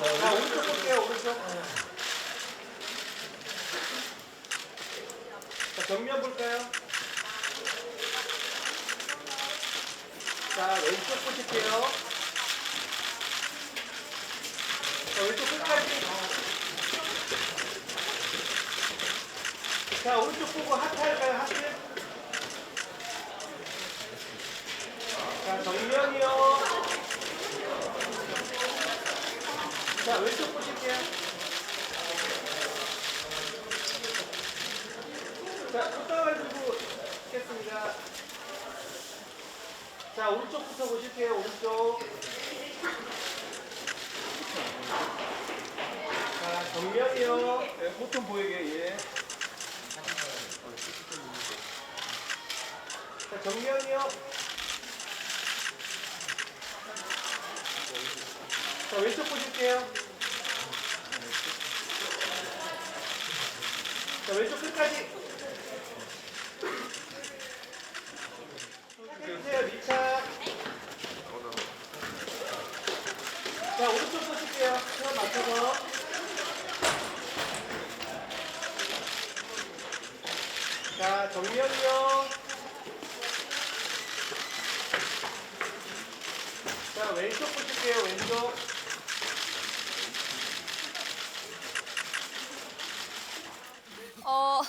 자, 오른쪽 볼게요, 오른쪽. 자, 정면 볼까요? 자, 왼쪽 보실게요. 자, 왼쪽 끝까지. 자, 오른쪽 보고 하트 할까요, 하트? 자, 정면이요. 자, 왼쪽 보실게요. 자, 쫓아가지고 찍겠습니다. 자, 오른쪽부터 보실게요, 오른쪽. 자, 정면이요. 네, 보통 보이게, 예. 자, 정면이요. 자, 왼쪽 보실게요. 자, 왼쪽 끝까지. 해주세요, 리차. 자, 오른쪽 보실게요. 시간 맞춰서. 자, 정면이요. 자, 왼쪽 보실게요, 왼쪽. 어,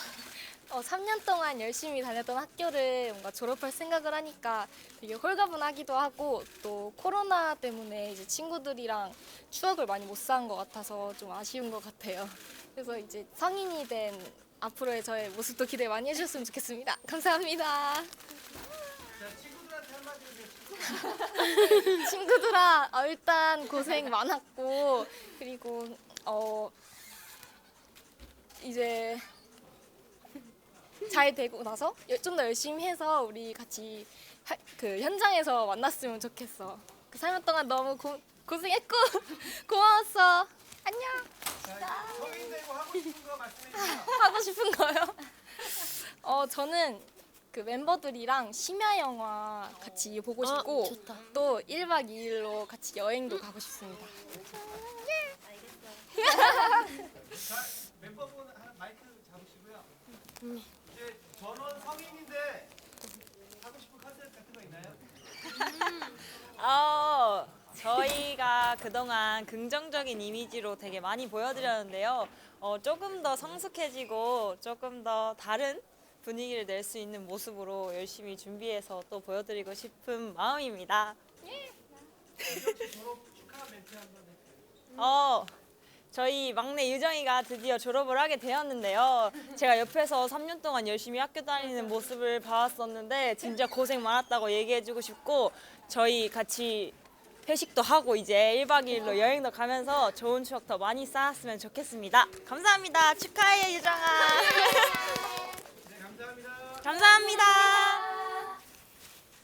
어, 3년 동안 열심히 다녔던 학교를 뭔가 졸업할 생각을 하니까 되게 홀가분하기도 하고 또 코로나 때문에 이제 친구들이랑 추억을 많이 못 쌓은 것 같아서 좀 아쉬운 것 같아요. 그래서 이제 성인이 된 앞으로의 저의 모습도 기대 많이 해주셨으면 좋겠습니다. 감사합니다. 친구들아, 어, 일단 고생 많았고 어 이제 잘 되고 나서 좀 더 열심히 해서 우리 같이 하- 그 현장에서 만났으면 좋겠어. 그 3년 동안 너무 고, 고생했고 고마웠어. 안녕. 자, 성인 되고 하고 싶은 거 말씀해 주세요. 하고 싶은 거요? 어 저는 그 멤버들이랑 심야 영화 같이 보고 싶고 또 1박 2일로 같이 여행도 가고 싶습니다. 자, 멤버분 하나 마이크 잡으시고요. 이제 전원 성인인데 하고 싶은 컨셉 같은 거 있나요? 어, 저희가 그동안 긍정적인 이미지로 되게 많이 보여드렸는데요. 어, 조금 더 성숙해지고 조금 더 다른 분위기를 낼 수 있는 모습으로 열심히 준비해서 또 보여드리고 싶은 마음입니다. 졸업 축하 멘트 한번 해주세요. 어, 저희 막내 유정이가 드디어 졸업을 하게 되었는데요. 제가 옆에서 3년 동안 열심히 학교 다니는 모습을 봐왔었는데 진짜 고생 많았다고 얘기해주고 싶고 저희 같이 회식도 하고 이제 1박 2일로 여행도 가면서 좋은 추억 더 많이 쌓았으면 좋겠습니다. 감사합니다. 축하해 유정아. 네, 감사합니다. 감사합니다.